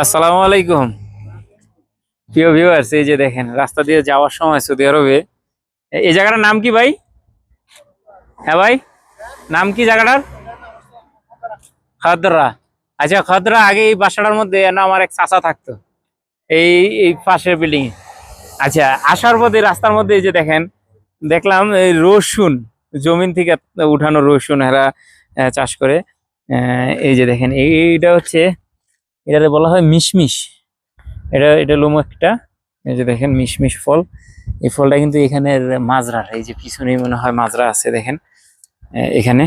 আসসালামু আলাইকুম। প্রিয় ভিউয়ার্স এই যে দেখেন, রাস্তা দিয়ে যাওয়ার সময় সৌদি আরবে। এই জায়গাটার নাম কি ভাই? হ্যাঁ ভাই, নাম কি জায়গাটার? খদরা। আচ্ছা খদরা আগে এই বাসাটার মধ্যে আমার এক চাচা থাকতো। এই এই পাশের বিল্ডিং আচ্ছা আসার পথে রাস্তার মধ্যে এই যে দেখেন, দেখলাম এই রসুন, জমিন থেকে উঠানো রসুন এরা চাষ করে। এই যে দেখেন এইটা হচ্ছে এটাতে বলা হয় মিশমিশ। এটা এটা লোমো একটা। এই যে দেখেন মিশমিশ ফল। এই ফলটা কিন্তু এখানের মাজরার, এই যে পিছনে মনে হয় মাজরা আছে, দেখেন। এখানে।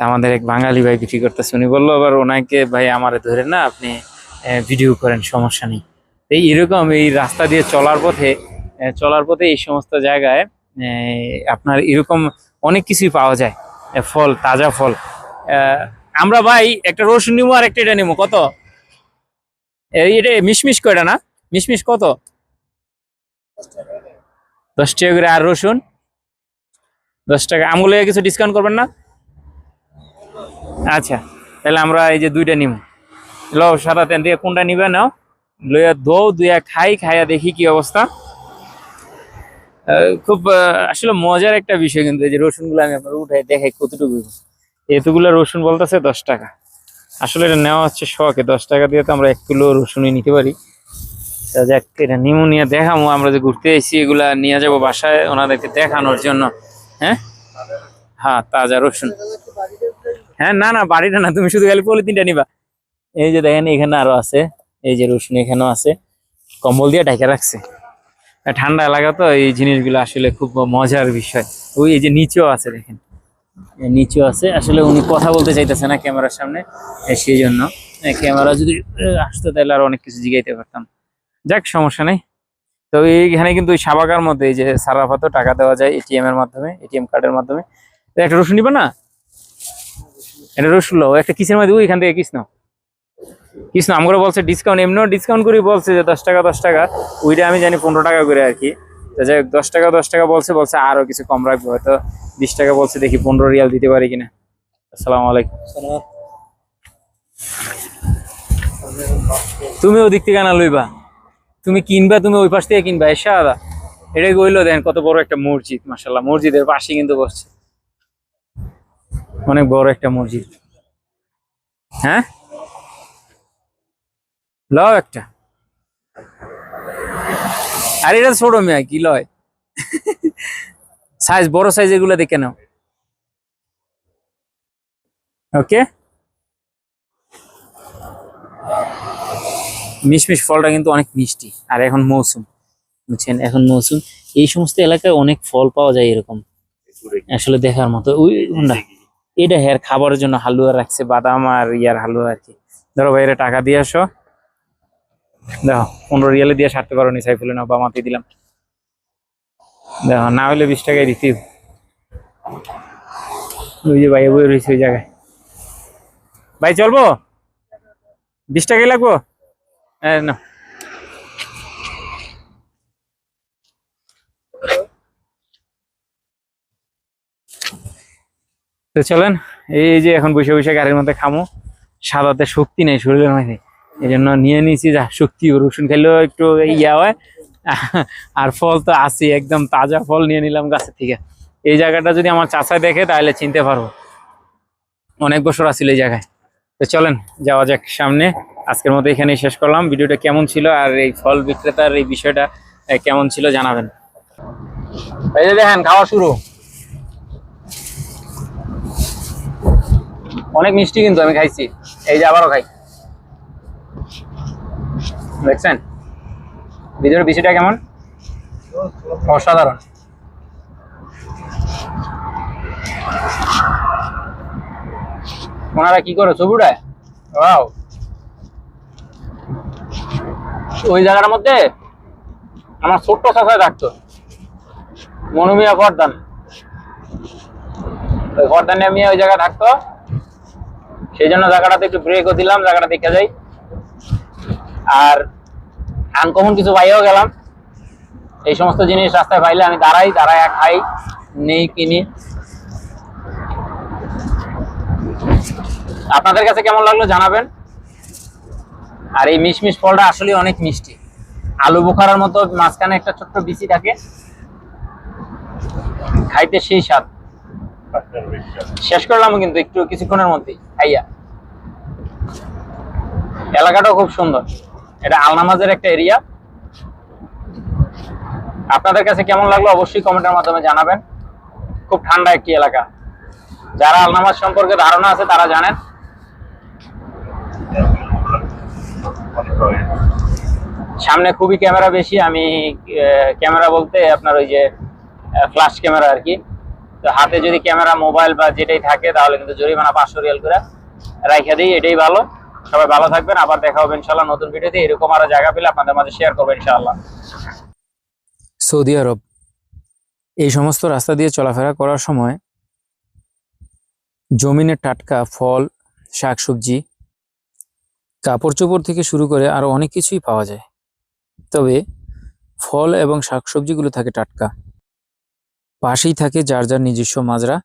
আমাদের এক বাঙালি ভাই বিক্রি করতেছে। উনি বলল, আবার ওনাকে ভাই আমারে ধরে না আপনি ভিডিও করেন, সমস্যা নেই। এই এরকম এই রাস্তা দিয়ে চলার পথে চলার পথে এই সমস্ত জায়গায় আপনার এরকম অনেক কিছুই পাওয়া যায়। ফল, তাজা ফল। আমরা ভাই একটা রসুন নিবো আর একটা এটা নিবো কত? এটা মিশমিশ কয়টা না? মিশমিশ কত? দশ টাকা করে আর রসুন? দশ টাকা। আমগুলো কিছু ডিসকাউন্ট করবেন না? আচ্ছা তাহলে আমরা এই যে দুইটা নিব লো সাদা তেন দিয়ে কোনটা নিবে নাও? লইয়া দো দুইয়া খাই, খাইয়া দেখি কি অবস্থা। খুব আসলে মজার একটা বিষয় কিন্তু এই যে রসুনগুলো আমি আপনার উঠাই দেখাই কতটুকু। এতগুলো রসুন বলতেছে দশ টাকা। আসলে এটা নেওয়া হচ্ছে শখে। দশ টাকা দিয়ে তো আমরা এক কিলো রসুনই নিতে পারি। তা এটা নিমোনিয়া দেখামো, আমরা যে ঘুরতে এসেছি এগুলা নিয়ে যাব বাসায় ওনাদেরকে দেখানোর জন্য। হ্যাঁ? হ্যাঁ তাজা রসুন। হ্যাঁ না না, বাড়িটা না, তুমি শুধু খালি পলিথিনটা নিবা। এই যে দেখেন, এখানে আরও আছে। এই যে রসুন এখানেও আছে। কম্বল দিয়ে ঢাকা রাখছে। ঠান্ডা এলাকা তো, এই জিনিসগুলো আসলে খুব মজার বিষয়। ওই এই যে নিচেও আছে, দেখেন। এ নিচেও আছে। আসলে উনি কথা বলতে চাইতেছে না ক্যামেরার সামনে সেই জন্য ক্যামেরা যদি আসতো তাহলে আর অনেক কিছু জিগাইতে পারতাম। যাক, সমস্যা নেই। তো এইখানে কিন্তু ওই সাবাকার মধ্যে যে সারাফাতো টাকা দেওয়া যায় এটিএম এর মাধ্যমে, এটিএম কার্ডের মাধ্যমে। একটা রসুন নিবা না? এটা রসুন লো একটা কিসের মধ্যে ওইখান থেকে কিস নাও কিস নাও আমরা বলছে ডিসকাউন্ট এমনিও ডিসকাউন্ট করে বলছে যে দশ টাকা দশ টাকা। ওইটা আমি জানি পনেরো টাকা করে আর কি। তো যাই হোক, দশ টাকা দশ টাকা বলছে বলছে আরও কিছু কম রাখব হয়তো বিশ টাকা বলছে দেখি পনেরো রিয়াল দিতে পারি কিনা। আসসালামু আলাইকুম। তুমি ওদিক থেকে আনা লইবা। তুমি কিনবা তুমি ওই পাশ থেকে কিনবা এসা আদা এটা কইলো দেন কত বড় একটা মসজিদ মাসাল্লাহ মসজিদের পাশে কিন্তু বসছে। অনেক বড় একটা মসজিদ। হ্যাঁ? লও একটা। আর এটা ছোট মেয়া, কি লয়? সাইজ বড় সাইজ এগুলো দেখে নাও। ওকে মিশমিশ ফলটা কিন্তু অনেক মিষ্টি। আর এখন মৌসুম, বুঝছেন? এখন মৌসুম। এই সমস্ত এলাকায় অনেক ফল পাওয়া যায় এরকম। আসলে দেখার মতো। ওই এটা হ্যার খাবারের জন্য হালুয়া রাখছে, বাদাম আর ইয়ার হালুয়া আর কি। ধরো ভাই, এটা টাকা দিয়ে আসো। দেখো, পনেরো রিয়ালে দিয়ে সারতে পারো নি সাইফুলে না বা মাতি দিলাম। দেখো, না হলে বিশ টাকায় দিতে ওই যে ভাই বই রয়েছে ওই জায়গায়। ভাই, চলবো? বিশ টাকাই লাগবো? হ্যাঁ না। তো চলেন, এই যে এখন বসে বসে গাড়ির মধ্যে খামো। সাদাতে শক্তি নেই, শরীরের মধ্যে। এই জন্য নিয়ে নিয়েছি যা শক্তি রসুন খেলেও একটু ইয়া হয়। আর ফল তো আছে একদম তাজা ফল নিয়ে নিলাম গাছের থেকে। এই জায়গাটা যদি আমার চাচা দেখে তাহলে চিনতে পারব। অনেক বছর আছিল এই জায়গায়। তো চলেন, যাওয়া যাক সামনে। আজকের মতো এখানেই শেষ করলাম। ভিডিওটা কেমন ছিল আর এই ফল বিক্রেতার এই বিষয়টা কেমন ছিল জানাবেন। এই যে দেখেন, খাওয়া শুরু। অনেক মিষ্টি কিন্তু আমি খাইছি। এই যে আবারও খাই। দেখছেন? ভিতরে বিচিটা কেমন? অসাধারণ। ওনারা কি করে ওয়াও। ওই জায়গাটার মধ্যে আমার ছোট্ট চাষায় থাকতো। মনুমিয়া ফরদান। ওই ফরদান মিয়া ওই জায়গায় থাকতো। সেই জন্য জায়গাটাতে একটু ব্রেকও দিলাম, জায়গাটা দেখে যাই। আর আনকমন কিছু পাইও গেলাম। এই সমস্ত জিনিস রাস্তায় পাইলে আমি দাঁড়াই দাঁড়াই খাই নেই, কিনি। আপনাদের কাছে কেমন লাগল জানাবেন। আর এই মিশমিশ ফলটা আসলে অনেক মিষ্টি। আলু বোখারার মতো মাঝখানে একটা ছোট্ট বিচি থাকে। খাইতে সেই স্বাদ। শেষ করলাম কিন্তু একটু কিছুক্ষণের মধ্যেই। খাইয়া এলাকাটাও খুব সুন্দর। এটা আলনামাজের একটা এরিয়া আপনাদের কাছে কেমন লাগল অবশ্যই কমেন্টের মাধ্যমে জানাবেন। খুব ঠান্ডা একটি এলাকা। যারা আলনামাজ সম্পর্কে ধারণা আছে, তারা জানেন। সামনে খুবই ক্যামেরা বেশি, আমি ক্যামেরা বলতে আপনার ওই যে ফ্ল্যাশ ক্যামেরা আর কি। তো হাতে যদি ক্যামেরা মোবাইল বা যেটাই থাকে, তাহলে কিন্তু জরিমানা পাঁচশো রিয়াল করে রাইখা দিই, এটাই ভালো। সবাই ভালো থাকবেন, আবার দেখা হবে ইনশাল্লাহ নতুন ভিডিওতে। এরকম আরও জায়গা পেলে আপনাদের মাঝে শেয়ার করব ইনশাআল্লাহ। সৌদি আরব, এই সমস্ত রাস্তা দিয়ে চলাফেরা করার সময় জমিনের টাটকা ফল, শাকসবজি কাপড় চোপড় থেকে শুরু করে আরও অনেক কিছুই পাওয়া যায়। তবে ফল এবং শাকসবজিগুলো থাকে টাটকা। পাশেই থাকে যার যার নিজস্ব মাজরা।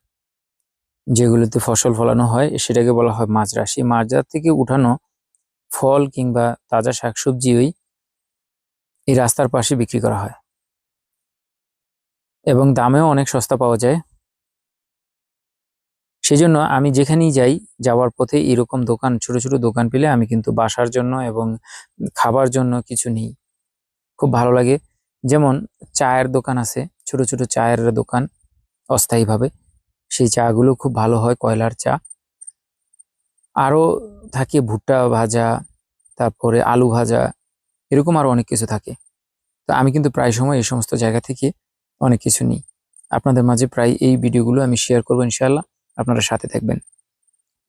যেগুলোতে ফসল ফলানো হয়, সেটাকে বলা হয় মাজরা সেই মাজরা থেকে উঠানো ফল কিংবা তাজা শাকসবজি ওই এই রাস্তার পাশে বিক্রি করা হয়। এবং দামেও অনেক সস্তা পাওয়া যায়। সেজন্য আমি যেখানেই যাই, যাওয়ার পথে এরকম দোকান, ছোট ছোট দোকান পেলে আমি কিন্তু বাসার জন্য এবং খাবার জন্য কিছু নিই। খুব ভালো লাগে। যেমন চায়ের দোকান আছে, ছোট ছোট চায়ের দোকান অস্থায়ীভাবে। সেই চাগুলো খুব ভালো হয় কয়লার চা। আরও থাকে ভুট্টা ভাজা, তারপরে আলু ভাজা, এরকম আরও অনেক কিছু থাকে। তো আমি কিন্তু প্রায় সময় এই সমস্ত জায়গা থেকে অনেক কিছু নিই। আপনাদের মাঝে প্রায় এই ভিডিওগুলো আমি শেয়ার করব ইনশাল্লাহ আপনারা সাথে থাকবেন।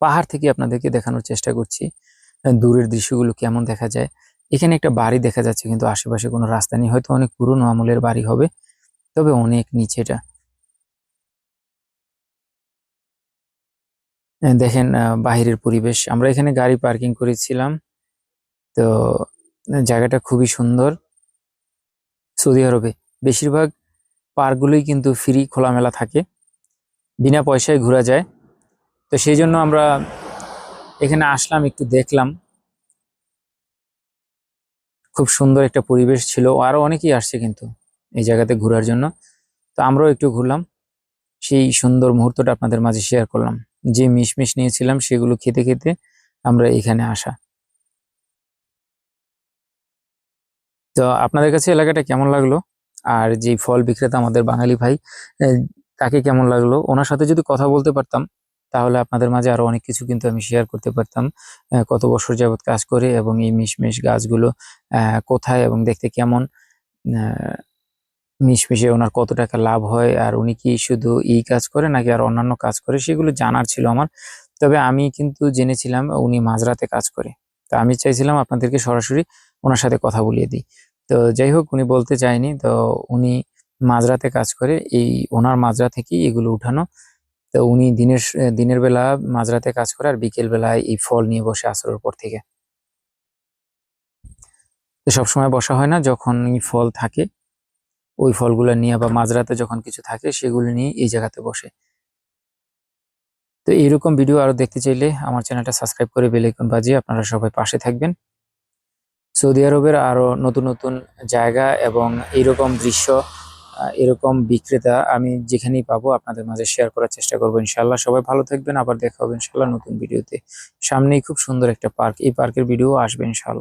পাহাড় থেকে আপনাদেরকে দেখানোর চেষ্টা করছি দূরের দৃশ্যগুলো কেমন দেখা যায়। এখানে একটা বাড়ি দেখা যাচ্ছে কিন্তু আশেপাশে কোনো রাস্তা নেই, হয়তো অনেক পুরনো আমলের বাড়ি হবে, তবে অনেক নিচে এটা। দেখেন বাহিরের পরিবেশ। আমরা এখানে গাড়ি পার্কিং করেছিলাম। তো, জায়গাটা খুবই সুন্দর। সৌদি আরবে বেশিরভাগ পার্কগুলোই কিন্তু ফ্রি, খোলামেলা থাকে। বিনা পয়সায় ঘোরা যায়। তো সেই জন্য আমরা এখানে আসলাম, একটু দেখলাম। খুব সুন্দর একটা পরিবেশ ছিল। আরও অনেকেই আসছে কিন্তু এই জায়গাতে ঘোরার জন্য। তো আমরাও একটু ঘুরলাম। সেই সুন্দর মুহূর্তটা আপনাদের মাঝে শেয়ার করলাম। যে মিশমিশ নিয়েছিলাম সেগুলো খেতে খেতে আমরা এখানে আসা। তো আপনাদের কাছে এলাকাটা কেমন লাগল? আর যে ফল বিক্রেতা আমাদের বাঙালি ভাই তাকে কেমন লাগল? ওনার সাথে যদি কথা বলতে পারতাম, তাহলে আপনাদের মাঝে আরও অনেক কিছু কিন্তু আমি শেয়ার করতে পারতাম কত বছর যাবৎ কাজ করে এবং এই মিশমিশ গাছগুলো কোথায় এবং দেখতে কেমন মিশমিশে ওনার কত টাকা লাভ হয় আর উনি কি শুধু এই কাজ করে নাকি আর অন্যান্য কাজ করে সেগুলো জানার ছিল আমার। তবে আমি কিন্তু জেনেছিলাম উনি মাঝরাতে কাজ করে। তো আমি চাইছিলাম আপনাদেরকে সরাসরি ওনার সাথে কথা বলিয়ে দিই। তো যাই হোক, উনি বলতে চায়নি। তো উনি মাঝরাতে কাজ করে, এই ওনার মাজরা থেকেই এগুলো উঠানো। তো উনি দিনের দিনের বেলা মাঝরাতে কাজ করে আর বিকেল বেলায় এই ফল নিয়ে বসে আসরের পর থেকে। তো সবসময় বসা হয় না, যখন ফল থাকে। ওই ফলগুলো নিয়ে বা মাঝরাতে যখন কিছু থাকে সেগুলো নিয়ে এই জায়গাতে বসে। তো এইরকম ভিডিও আরও দেখতে চাইলে আমার চ্যানেলটা সাবস্ক্রাইব করে বেল আইকন বাজিয়ে আপনারা সবাই পাশে থাকবেন। সৌদি আরবের আরও নতুন নতুন জায়গা এবং এইরকম দৃশ্য এরকম বিক্রেতা আমি যেখানেই পাবো আপনাদের মাঝে শেয়ার করার চেষ্টা করব ইনশাল্লাহ সবাই ভালো থাকবেন, আবার দেখা হবে ইনশাল্লাহ নতুন ভিডিওতে সামনেই খুব সুন্দর একটা পার্ক এই পার্কের ভিডিও আসবে ইনশাল্লাহ